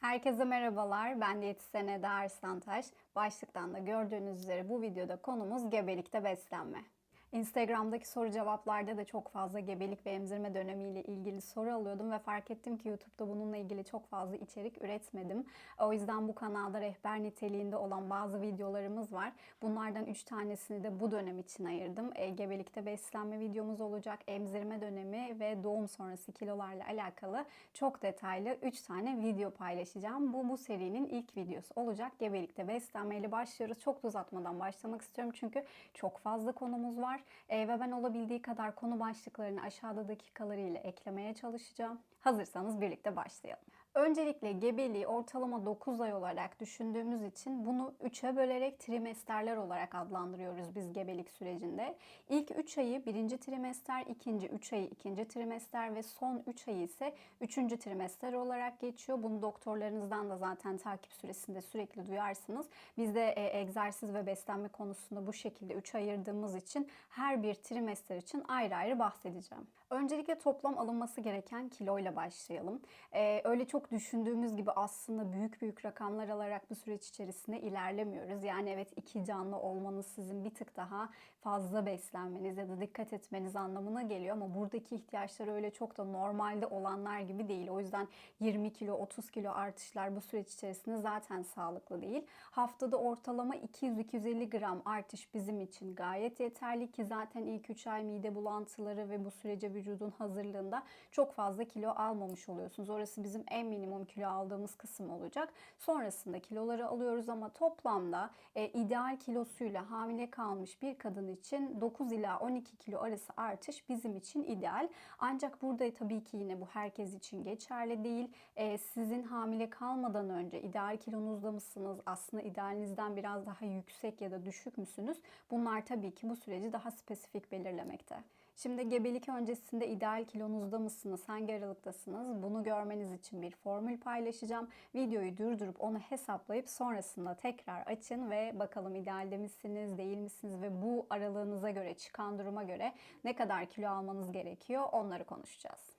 Herkese merhabalar. Ben diyetisyen Eda Arslantaş. Başlıktan da gördüğünüz üzere bu videoda konumuz gebelikte beslenme. Instagram'daki soru cevaplarda da çok fazla gebelik ve emzirme dönemiyle ilgili soru alıyordum ve fark ettim ki YouTube'da bununla ilgili çok fazla içerik üretmedim. O yüzden bu kanalda rehber niteliğinde olan bazı videolarımız var. Bunlardan 3 tanesini de bu dönem için ayırdım. E, gebelikte beslenme videomuz olacak, emzirme dönemi ve doğum sonrası kilolarla alakalı çok detaylı 3 tane video paylaşacağım. Bu bu serinin ilk videosu olacak. Gebelikte beslenmeyle başlıyoruz. Çok da uzatmadan başlamak istiyorum çünkü çok fazla konumuz var. E, ve ben olabildiği kadar konu başlıklarını aşağıda dakikalarıyla eklemeye çalışacağım. Hazırsanız birlikte başlayalım. Öncelikle gebeliği ortalama 9 ay olarak düşündüğümüz için bunu 3'e bölerek trimesterler olarak adlandırıyoruz biz gebelik sürecinde. İlk 3 ayı birinci trimester, ikinci 3 ayı ikinci trimester ve son 3 ayı ise 3. trimester olarak geçiyor. Bunu doktorlarınızdan da zaten takip süresinde sürekli duyarsınız. Biz de e, egzersiz ve beslenme konusunda bu şekilde 3 ayırdığımız için her bir trimester için ayrı ayrı bahsedeceğim. Öncelikle toplam alınması gereken kiloyla başlayalım. Ee, öyle çok düşündüğümüz gibi aslında büyük büyük rakamlar alarak bu süreç içerisinde ilerlemiyoruz. Yani evet iki canlı olmanız sizin bir tık daha fazla beslenmeniz ya da dikkat etmeniz anlamına geliyor ama buradaki ihtiyaçlar öyle çok da normalde olanlar gibi değil. O yüzden 20 kilo 30 kilo artışlar bu süreç içerisinde zaten sağlıklı değil. Haftada ortalama 200-250 gram artış bizim için gayet yeterli ki zaten ilk 3 ay mide bulantıları ve bu sürece vücudun hazırlığında çok fazla kilo almamış oluyorsunuz. Orası bizim en minimum kilo aldığımız kısım olacak. Sonrasında kiloları alıyoruz ama toplamda e, ideal kilosuyla hamile kalmış bir kadın için 9 ila 12 kilo arası artış bizim için ideal. Ancak burada tabii ki yine bu herkes için geçerli değil. E, sizin hamile kalmadan önce ideal kilonuzda mısınız? Aslında idealinizden biraz daha yüksek ya da düşük müsünüz? Bunlar tabii ki bu süreci daha spesifik belirlemekte. Şimdi gebelik öncesinde ideal kilonuzda mısınız? Hangi aralıktasınız? Bunu görmeniz için bir formül paylaşacağım. Videoyu durdurup onu hesaplayıp sonrasında tekrar açın ve bakalım idealde misiniz, değil misiniz ve bu aralığınıza göre, çıkan duruma göre ne kadar kilo almanız gerekiyor onları konuşacağız.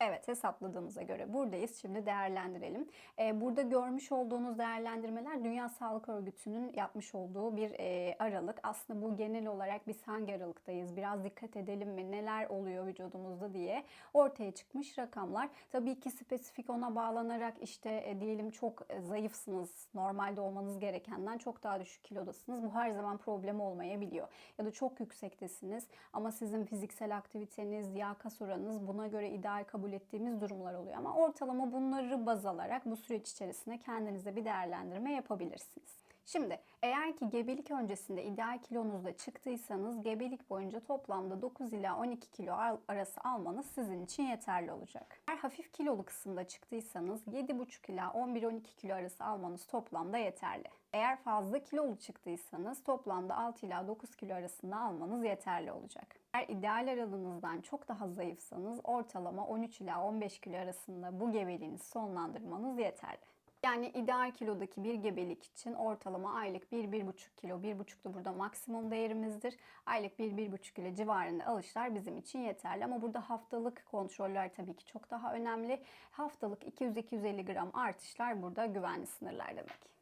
Evet hesapladığımıza göre buradayız. Şimdi değerlendirelim. Ee, burada görmüş olduğunuz değerlendirmeler Dünya Sağlık Örgütü'nün yapmış olduğu bir e, aralık. Aslında bu genel olarak biz hangi aralıktayız? Biraz dikkat edelim mi? Neler oluyor vücudumuzda diye ortaya çıkmış rakamlar. Tabii ki spesifik ona bağlanarak işte e, diyelim çok e, zayıfsınız. Normalde olmanız gerekenden çok daha düşük kilodasınız. Bu her zaman problem olmayabiliyor. Ya da çok yüksektesiniz ama sizin fiziksel aktiviteniz, yağ kas oranınız buna göre ideal kabul ettiğimiz durumlar oluyor. Ama ortalama bunları baz alarak bu süreç içerisinde kendinize bir değerlendirme yapabilirsiniz. Şimdi eğer ki gebelik öncesinde ideal kilonuzda çıktıysanız gebelik boyunca toplamda 9 ila 12 kilo arası almanız sizin için yeterli olacak. Eğer hafif kilolu kısımda çıktıysanız 7,5 ila 11-12 kilo arası almanız toplamda yeterli. Eğer fazla kilolu çıktıysanız toplamda 6 ila 9 kilo arasında almanız yeterli olacak. Eğer ideal aralığınızdan çok daha zayıfsanız ortalama 13 ila 15 kilo arasında bu gebeliğinizi sonlandırmanız yeterli. Yani ideal kilodaki bir gebelik için ortalama aylık 1-1,5 kilo, 1,5 da burada maksimum değerimizdir. Aylık 1-1,5 kilo civarında alışlar bizim için yeterli. Ama burada haftalık kontroller tabii ki çok daha önemli. Haftalık 200-250 gram artışlar burada güvenli sınırlar demek.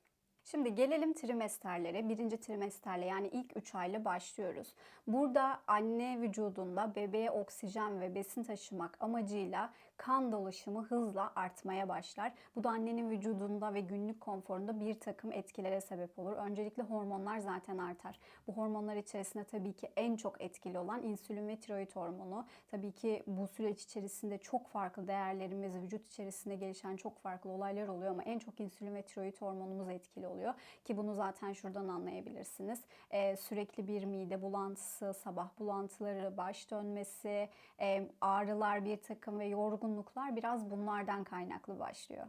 Şimdi gelelim trimesterlere. Birinci trimesterle yani ilk 3 ayla başlıyoruz. Burada anne vücudunda bebeğe oksijen ve besin taşımak amacıyla kan dolaşımı hızla artmaya başlar. Bu da annenin vücudunda ve günlük konforunda bir takım etkilere sebep olur. Öncelikle hormonlar zaten artar. Bu hormonlar içerisinde tabii ki en çok etkili olan insülin ve tiroid hormonu. Tabii ki bu süreç içerisinde çok farklı değerlerimiz, vücut içerisinde gelişen çok farklı olaylar oluyor ama en çok insülin ve tiroid hormonumuz etkili oluyor. Ki bunu zaten şuradan anlayabilirsiniz. Ee, sürekli bir mide bulantısı, sabah bulantıları, baş dönmesi, e, ağrılar bir takım ve yorgunluklar biraz bunlardan kaynaklı başlıyor.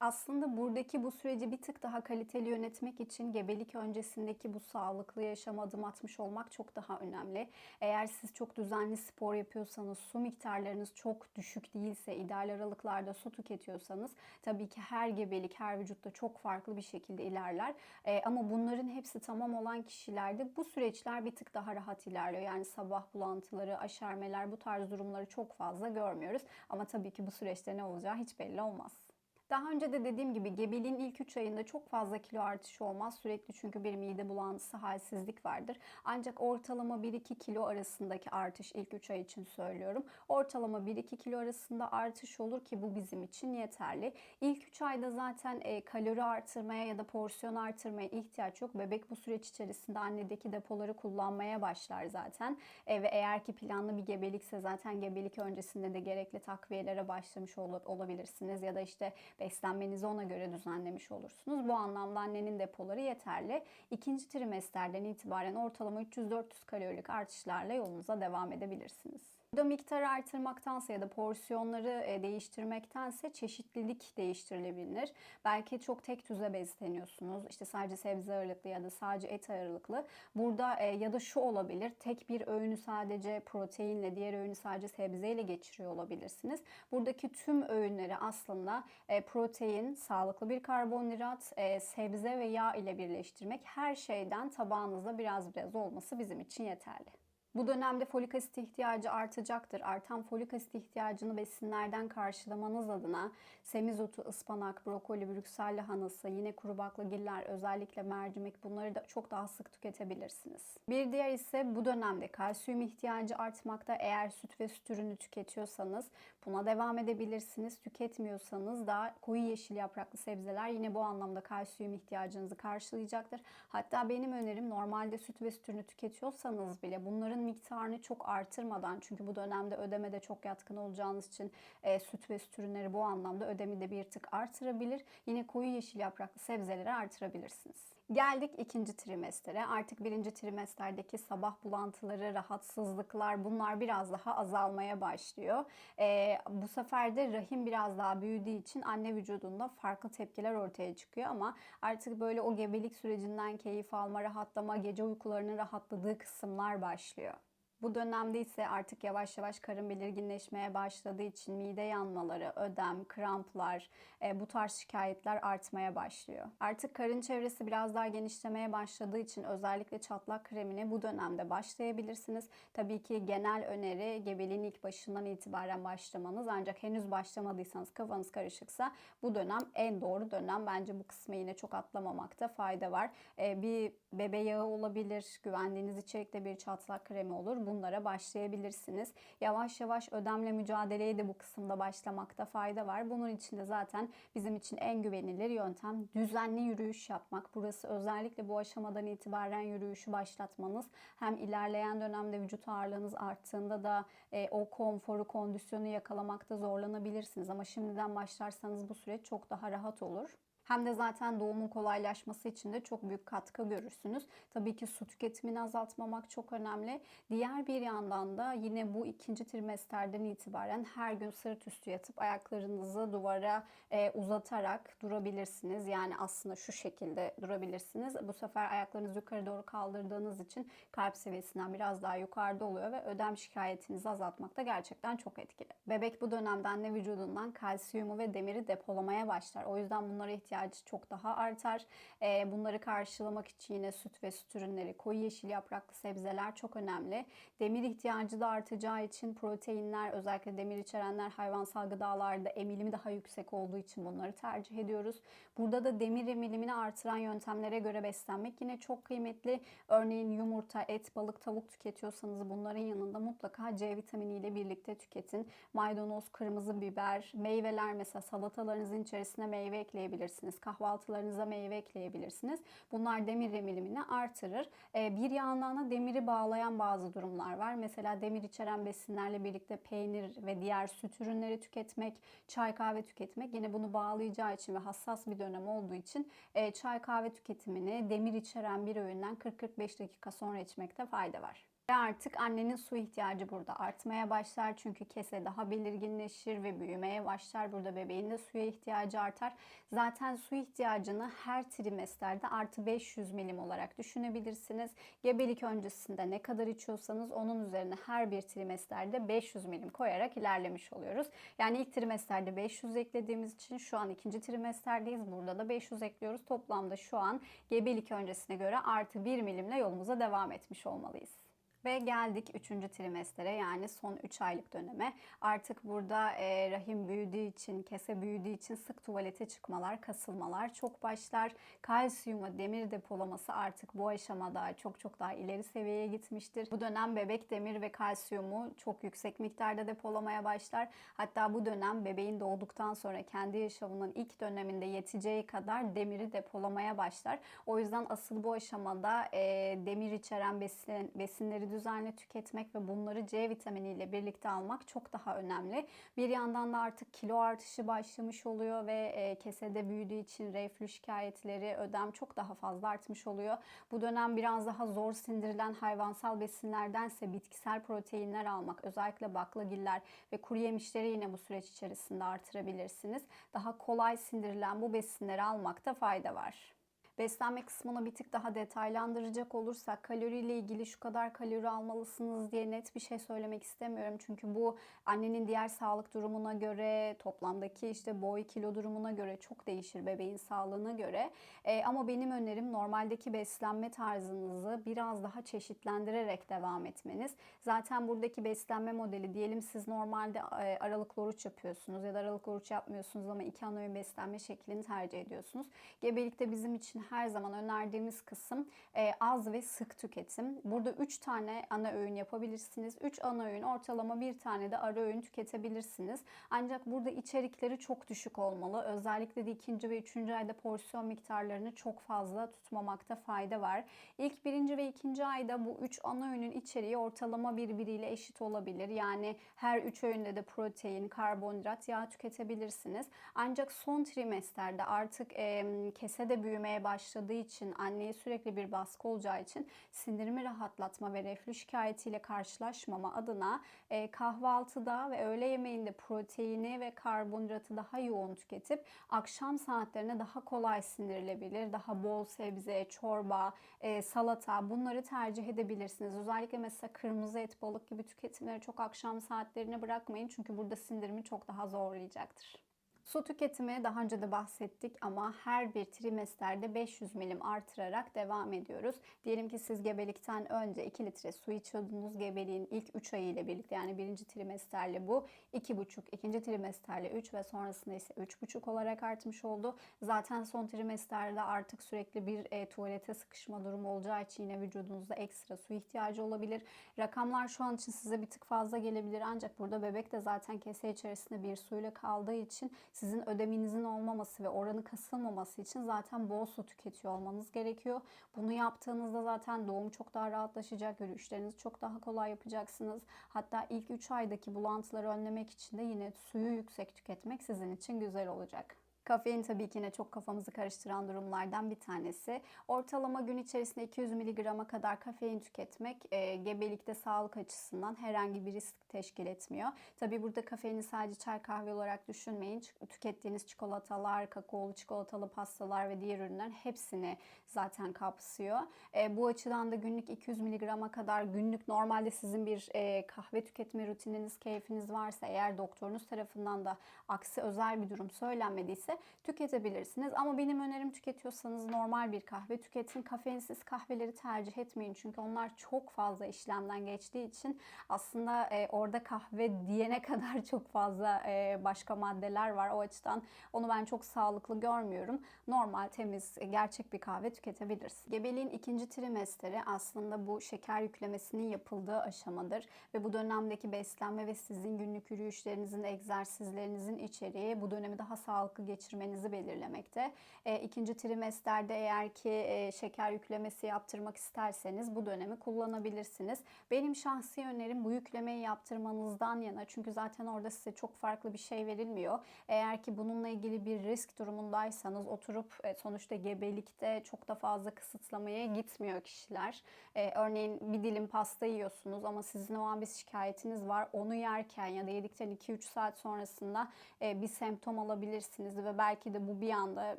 Aslında buradaki bu süreci bir tık daha kaliteli yönetmek için gebelik öncesindeki bu sağlıklı yaşama adım atmış olmak çok daha önemli. Eğer siz çok düzenli spor yapıyorsanız, su miktarlarınız çok düşük değilse, ideal aralıklarda su tüketiyorsanız tabii ki her gebelik, her vücutta çok farklı bir şekilde ilerler. Ee, ama bunların hepsi tamam olan kişilerde bu süreçler bir tık daha rahat ilerliyor. Yani sabah bulantıları, aşermeler bu tarz durumları çok fazla görmüyoruz. Ama tabii ki bu süreçte ne olacağı hiç belli olmaz. Daha önce de dediğim gibi gebeliğin ilk 3 ayında çok fazla kilo artışı olmaz. Sürekli çünkü bir mide bulantısı, halsizlik vardır. Ancak ortalama 1-2 kilo arasındaki artış ilk 3 ay için söylüyorum. Ortalama 1-2 kilo arasında artış olur ki bu bizim için yeterli. İlk 3 ayda zaten e, kalori artırmaya ya da porsiyon artırmaya ihtiyaç yok. Bebek bu süreç içerisinde annedeki depoları kullanmaya başlar zaten. E, ve eğer ki planlı bir gebelikse zaten gebelik öncesinde de gerekli takviyelere başlamış ol- olabilirsiniz. Ya da işte beslenmenizi ona göre düzenlemiş olursunuz. Bu anlamda annenin depoları yeterli. İkinci trimesterden itibaren ortalama 300-400 kalorilik artışlarla yolunuza devam edebilirsiniz. Burada miktar artırmaktansa ya da porsiyonları e, değiştirmektense çeşitlilik değiştirilebilir. Belki çok tek düze besleniyorsunuz. İşte sadece sebze ağırlıklı ya da sadece et ağırlıklı. Burada e, ya da şu olabilir. Tek bir öğünü sadece proteinle, diğer öğünü sadece sebzeyle geçiriyor olabilirsiniz. Buradaki tüm öğünleri aslında e, protein, sağlıklı bir karbonhidrat, sebze ve yağ ile birleştirmek her şeyden tabağınızda biraz biraz olması bizim için yeterli. Bu dönemde folik asit ihtiyacı artacaktır. Artan folik asit ihtiyacını besinlerden karşılamanız adına semizotu, ıspanak, brokoli, brüksel lahanası, yine kuru baklagiller, özellikle mercimek bunları da çok daha sık tüketebilirsiniz. Bir diğer ise bu dönemde kalsiyum ihtiyacı artmakta. Eğer süt ve süt ürünü tüketiyorsanız buna devam edebilirsiniz. Tüketmiyorsanız da koyu yeşil yapraklı sebzeler yine bu anlamda kalsiyum ihtiyacınızı karşılayacaktır. Hatta benim önerim normalde süt ve süt ürünü tüketiyorsanız bile bunların miktarını çok artırmadan çünkü bu dönemde ödemede çok yatkın olacağınız için e, süt ve süt ürünleri bu anlamda ödemi de bir tık artırabilir. Yine koyu yeşil yapraklı sebzeleri artırabilirsiniz. Geldik ikinci trimestere. Artık birinci trimesterdeki sabah bulantıları, rahatsızlıklar bunlar biraz daha azalmaya başlıyor. Ee, bu sefer de rahim biraz daha büyüdüğü için anne vücudunda farklı tepkiler ortaya çıkıyor ama artık böyle o gebelik sürecinden keyif alma, rahatlama, gece uykularının rahatladığı kısımlar başlıyor. Bu dönemde ise artık yavaş yavaş karın belirginleşmeye başladığı için mide yanmaları, ödem, kramplar, e, bu tarz şikayetler artmaya başlıyor. Artık karın çevresi biraz daha genişlemeye başladığı için özellikle çatlak kremine bu dönemde başlayabilirsiniz. Tabii ki genel öneri gebeliğin ilk başından itibaren başlamanız ancak henüz başlamadıysanız kafanız karışıksa bu dönem en doğru dönem. Bence bu kısmı yine çok atlamamakta fayda var. E, bir bebe yağı olabilir, güvendiğiniz içerikte bir çatlak kremi olur bunlara başlayabilirsiniz. Yavaş yavaş ödemle mücadeleye de bu kısımda başlamakta fayda var. Bunun için de zaten bizim için en güvenilir yöntem düzenli yürüyüş yapmak. Burası özellikle bu aşamadan itibaren yürüyüşü başlatmanız hem ilerleyen dönemde vücut ağırlığınız arttığında da e, o konforu, kondisyonu yakalamakta zorlanabilirsiniz. Ama şimdiden başlarsanız bu süreç çok daha rahat olur. Hem de zaten doğumun kolaylaşması için de çok büyük katkı görürsünüz. Tabii ki su tüketimini azaltmamak çok önemli. Diğer bir yandan da yine bu ikinci trimesterden itibaren her gün sırt üstü yatıp ayaklarınızı duvara e, uzatarak durabilirsiniz. Yani aslında şu şekilde durabilirsiniz. Bu sefer ayaklarınızı yukarı doğru kaldırdığınız için kalp seviyesinden biraz daha yukarıda oluyor ve ödem şikayetinizi azaltmakta gerçekten çok etkili. Bebek bu dönemde anne vücudundan kalsiyumu ve demiri depolamaya başlar. O yüzden bunlara ihtiyaç ihtiyacı çok daha artar. E, bunları karşılamak için yine süt ve süt ürünleri, koyu yeşil yapraklı sebzeler çok önemli. Demir ihtiyacı da artacağı için proteinler, özellikle demir içerenler hayvansal gıdalarda emilimi daha yüksek olduğu için bunları tercih ediyoruz. Burada da demir emilimini artıran yöntemlere göre beslenmek yine çok kıymetli. Örneğin yumurta, et, balık, tavuk tüketiyorsanız bunların yanında mutlaka C vitamini ile birlikte tüketin. Maydanoz, kırmızı biber, meyveler mesela salatalarınızın içerisine meyve ekleyebilirsiniz ekleyebilirsiniz. Kahvaltılarınıza meyve ekleyebilirsiniz. Bunlar demir emilimini artırır. Ee, bir yandan da demiri bağlayan bazı durumlar var. Mesela demir içeren besinlerle birlikte peynir ve diğer süt ürünleri tüketmek, çay kahve tüketmek yine bunu bağlayacağı için ve hassas bir dönem olduğu için e, çay kahve tüketimini demir içeren bir öğünden 40-45 dakika sonra içmekte fayda var. Ve artık annenin su ihtiyacı burada artmaya başlar. Çünkü kese daha belirginleşir ve büyümeye başlar. Burada bebeğin de suya ihtiyacı artar. Zaten su ihtiyacını her trimesterde artı 500 milim olarak düşünebilirsiniz. Gebelik öncesinde ne kadar içiyorsanız onun üzerine her bir trimesterde 500 milim koyarak ilerlemiş oluyoruz. Yani ilk trimesterde 500 eklediğimiz için şu an ikinci trimesterdeyiz. Burada da 500 ekliyoruz. Toplamda şu an gebelik öncesine göre artı 1 milimle yolumuza devam etmiş olmalıyız. Ve geldik 3. trimestere yani son 3 aylık döneme. Artık burada e, rahim büyüdüğü için, kese büyüdüğü için sık tuvalete çıkmalar, kasılmalar çok başlar. Kalsiyum ve demir depolaması artık bu aşamada çok çok daha ileri seviyeye gitmiştir. Bu dönem bebek demir ve kalsiyumu çok yüksek miktarda depolamaya başlar. Hatta bu dönem bebeğin doğduktan sonra kendi yaşamının ilk döneminde yeteceği kadar demiri depolamaya başlar. O yüzden asıl bu aşamada e, demir içeren besin, besinleri düzenli tüketmek ve bunları C vitaminiyle birlikte almak çok daha önemli. Bir yandan da artık kilo artışı başlamış oluyor ve e, kesede büyüdüğü için reflü şikayetleri, ödem çok daha fazla artmış oluyor. Bu dönem biraz daha zor sindirilen hayvansal besinlerdense bitkisel proteinler almak, özellikle baklagiller ve kuru yemişleri yine bu süreç içerisinde artırabilirsiniz. Daha kolay sindirilen bu besinleri almakta fayda var. Beslenme kısmını bir tık daha detaylandıracak olursak kaloriyle ilgili şu kadar kalori almalısınız diye net bir şey söylemek istemiyorum. Çünkü bu annenin diğer sağlık durumuna göre, toplamdaki işte boy kilo durumuna göre çok değişir bebeğin sağlığına göre. E, ama benim önerim normaldeki beslenme tarzınızı biraz daha çeşitlendirerek devam etmeniz. Zaten buradaki beslenme modeli diyelim siz normalde e, aralıklı oruç yapıyorsunuz ya da aralıklı oruç yapmıyorsunuz ama iki ana öğün beslenme şeklini tercih ediyorsunuz. Gebelikte bizim için her zaman önerdiğimiz kısım e, az ve sık tüketim. Burada 3 tane ana öğün yapabilirsiniz. 3 ana öğün ortalama bir tane de ara öğün tüketebilirsiniz. Ancak burada içerikleri çok düşük olmalı. Özellikle de ikinci ve üçüncü ayda porsiyon miktarlarını çok fazla tutmamakta fayda var. İlk birinci ve ikinci ayda bu 3 ana öğünün içeriği ortalama birbiriyle eşit olabilir. Yani her 3 öğünde de protein, karbonhidrat, yağ tüketebilirsiniz. Ancak son trimesterde artık e, kesede büyümeye başlayabilirsiniz başladığı için anneye sürekli bir baskı olacağı için sindirimi rahatlatma ve reflü şikayetiyle karşılaşmama adına e, kahvaltıda ve öğle yemeğinde proteini ve karbonhidratı daha yoğun tüketip akşam saatlerine daha kolay sindirilebilir. Daha bol sebze, çorba, e, salata bunları tercih edebilirsiniz. Özellikle mesela kırmızı et, balık gibi tüketimleri çok akşam saatlerine bırakmayın. Çünkü burada sindirimi çok daha zorlayacaktır. Su tüketimi daha önce de bahsettik ama her bir trimesterde 500 milim artırarak devam ediyoruz. Diyelim ki siz gebelikten önce 2 litre su içiyordunuz. Gebeliğin ilk 3 ayı ile birlikte yani birinci trimesterle bu 2,5, ikinci trimesterle 3 ve sonrasında ise 3,5 olarak artmış oldu. Zaten son trimesterde artık sürekli bir e, tuvalete sıkışma durumu olacağı için yine vücudunuzda ekstra su ihtiyacı olabilir. Rakamlar şu an için size bir tık fazla gelebilir ancak burada bebek de zaten kese içerisinde bir suyla kaldığı için sizin ödeminizin olmaması ve oranı kasılmaması için zaten bol su tüketiyor olmanız gerekiyor. Bunu yaptığınızda zaten doğum çok daha rahatlaşacak, yürüyüşlerinizi çok daha kolay yapacaksınız. Hatta ilk 3 aydaki bulantıları önlemek için de yine suyu yüksek tüketmek sizin için güzel olacak. Kafein tabii ki yine çok kafamızı karıştıran durumlardan bir tanesi. Ortalama gün içerisinde 200 mg'a kadar kafein tüketmek e, gebelikte sağlık açısından herhangi bir risk teşkil etmiyor. Tabii burada kafeini sadece çay kahve olarak düşünmeyin. Tükettiğiniz çikolatalar, kakaolu çikolatalı pastalar ve diğer ürünler hepsini zaten kapsıyor. E, bu açıdan da günlük 200 mg'a kadar günlük normalde sizin bir e, kahve tüketme rutininiz, keyfiniz varsa eğer doktorunuz tarafından da aksi özel bir durum söylenmediyse tüketebilirsiniz. Ama benim önerim tüketiyorsanız normal bir kahve tüketin. Kafeinsiz kahveleri tercih etmeyin. Çünkü onlar çok fazla işlemden geçtiği için aslında e, orada kahve diyene kadar çok fazla e, başka maddeler var. O açıdan onu ben çok sağlıklı görmüyorum. Normal, temiz, gerçek bir kahve tüketebilirsiniz. Gebeliğin ikinci trimesteri aslında bu şeker yüklemesinin yapıldığı aşamadır. Ve bu dönemdeki beslenme ve sizin günlük yürüyüşlerinizin, egzersizlerinizin içeriği bu dönemi daha sağlıklı geçirmeniz geçirmenizi belirlemekte. E, ikinci trimesterde eğer ki e, şeker yüklemesi yaptırmak isterseniz bu dönemi kullanabilirsiniz. Benim şahsi önerim bu yüklemeyi yaptırmanızdan yana. Çünkü zaten orada size çok farklı bir şey verilmiyor. Eğer ki bununla ilgili bir risk durumundaysanız oturup e, sonuçta gebelikte çok da fazla kısıtlamaya gitmiyor kişiler. E, örneğin bir dilim pasta yiyorsunuz ama sizin o an bir şikayetiniz var. Onu yerken ya da yedikten 2-3 saat sonrasında e, bir semptom alabilirsiniz ve belki de bu bir anda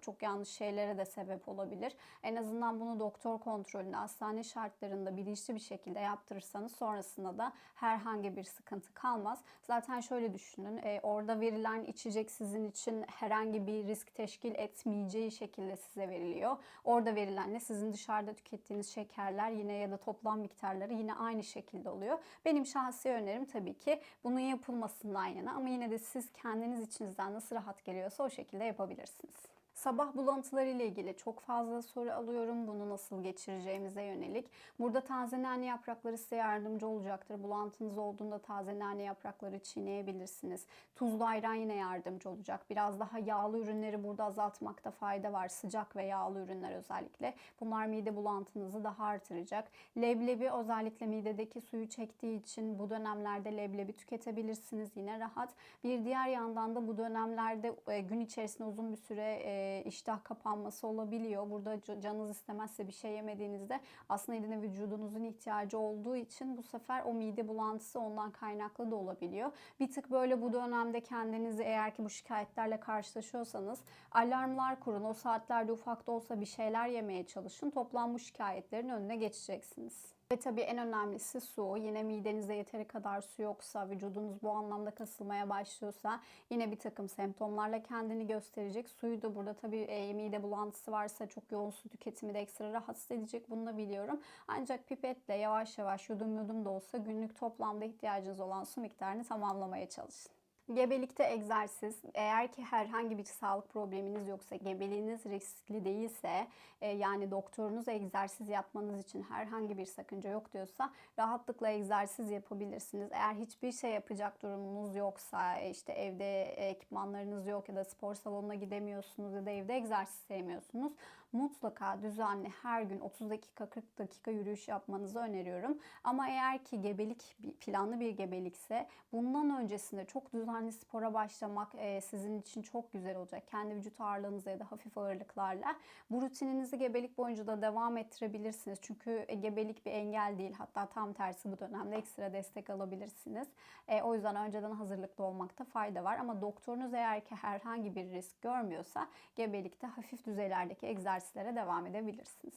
çok yanlış şeylere de sebep olabilir. En azından bunu doktor kontrolünde, hastane şartlarında bilinçli bir şekilde yaptırırsanız sonrasında da herhangi bir sıkıntı kalmaz. Zaten şöyle düşünün, e, orada verilen içecek sizin için herhangi bir risk teşkil etmeyeceği şekilde size veriliyor. Orada verilenle sizin dışarıda tükettiğiniz şekerler yine ya da toplam miktarları yine aynı şekilde oluyor. Benim şahsi önerim tabii ki bunun yapılmasından yana ama yine de siz kendiniz içinizden nasıl rahat geliyorsa o şekilde yapabilirsiniz. Sabah bulantıları ile ilgili çok fazla soru alıyorum. Bunu nasıl geçireceğimize yönelik. Burada taze nane yaprakları size yardımcı olacaktır. Bulantınız olduğunda taze nane yaprakları çiğneyebilirsiniz. Tuzlu ayran yine yardımcı olacak. Biraz daha yağlı ürünleri burada azaltmakta fayda var. Sıcak ve yağlı ürünler özellikle. Bunlar mide bulantınızı daha artıracak. Leblebi özellikle midedeki suyu çektiği için bu dönemlerde leblebi tüketebilirsiniz. Yine rahat. Bir diğer yandan da bu dönemlerde e, gün içerisinde uzun bir süre e, iştah kapanması olabiliyor. Burada canınız istemezse bir şey yemediğinizde aslında yine vücudunuzun ihtiyacı olduğu için bu sefer o mide bulantısı ondan kaynaklı da olabiliyor. Bir tık böyle bu dönemde kendinizi eğer ki bu şikayetlerle karşılaşıyorsanız alarmlar kurun. O saatlerde ufak da olsa bir şeyler yemeye çalışın. Toplam bu şikayetlerin önüne geçeceksiniz. Ve tabii en önemlisi su. Yine midenizde yeteri kadar su yoksa, vücudunuz bu anlamda kasılmaya başlıyorsa yine bir takım semptomlarla kendini gösterecek. Suyu da burada tabii e, mide bulantısı varsa çok yoğun su tüketimi de ekstra rahatsız edecek. Bunu da biliyorum. Ancak pipetle yavaş yavaş yudum yudum da olsa günlük toplamda ihtiyacınız olan su miktarını tamamlamaya çalışın. Gebelikte egzersiz, eğer ki herhangi bir sağlık probleminiz yoksa, gebeliğiniz riskli değilse, e, yani doktorunuz egzersiz yapmanız için herhangi bir sakınca yok diyorsa rahatlıkla egzersiz yapabilirsiniz. Eğer hiçbir şey yapacak durumunuz yoksa, e, işte evde ekipmanlarınız yok ya da spor salonuna gidemiyorsunuz ya da evde egzersiz sevmiyorsunuz, mutlaka düzenli her gün 30 dakika 40 dakika yürüyüş yapmanızı öneriyorum. Ama eğer ki gebelik planlı bir gebelikse bundan öncesinde çok düzenli spora başlamak e, sizin için çok güzel olacak. Kendi vücut ağırlığınıza ya da hafif ağırlıklarla. Bu rutininizi gebelik boyunca da devam ettirebilirsiniz. Çünkü e, gebelik bir engel değil. Hatta tam tersi bu dönemde ekstra destek alabilirsiniz. E, o yüzden önceden hazırlıklı olmakta fayda var. Ama doktorunuz eğer ki herhangi bir risk görmüyorsa gebelikte hafif düzeylerdeki egzersiz derslere devam edebilirsiniz.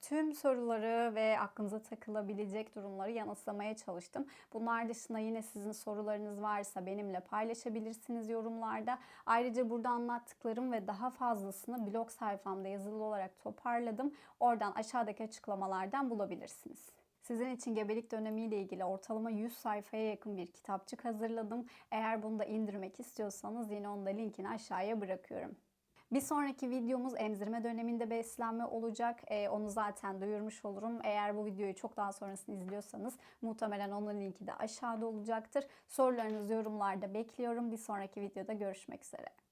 Tüm soruları ve aklınıza takılabilecek durumları yanıtlamaya çalıştım. Bunlar dışında yine sizin sorularınız varsa benimle paylaşabilirsiniz yorumlarda. Ayrıca burada anlattıklarım ve daha fazlasını blog sayfamda yazılı olarak toparladım. Oradan aşağıdaki açıklamalardan bulabilirsiniz. Sizin için gebelik dönemiyle ilgili ortalama 100 sayfaya yakın bir kitapçık hazırladım. Eğer bunu da indirmek istiyorsanız yine onun da linkini aşağıya bırakıyorum. Bir sonraki videomuz emzirme döneminde beslenme olacak. Ee, onu zaten duyurmuş olurum. Eğer bu videoyu çok daha sonrasını izliyorsanız muhtemelen onun linki de aşağıda olacaktır. Sorularınızı yorumlarda bekliyorum. Bir sonraki videoda görüşmek üzere.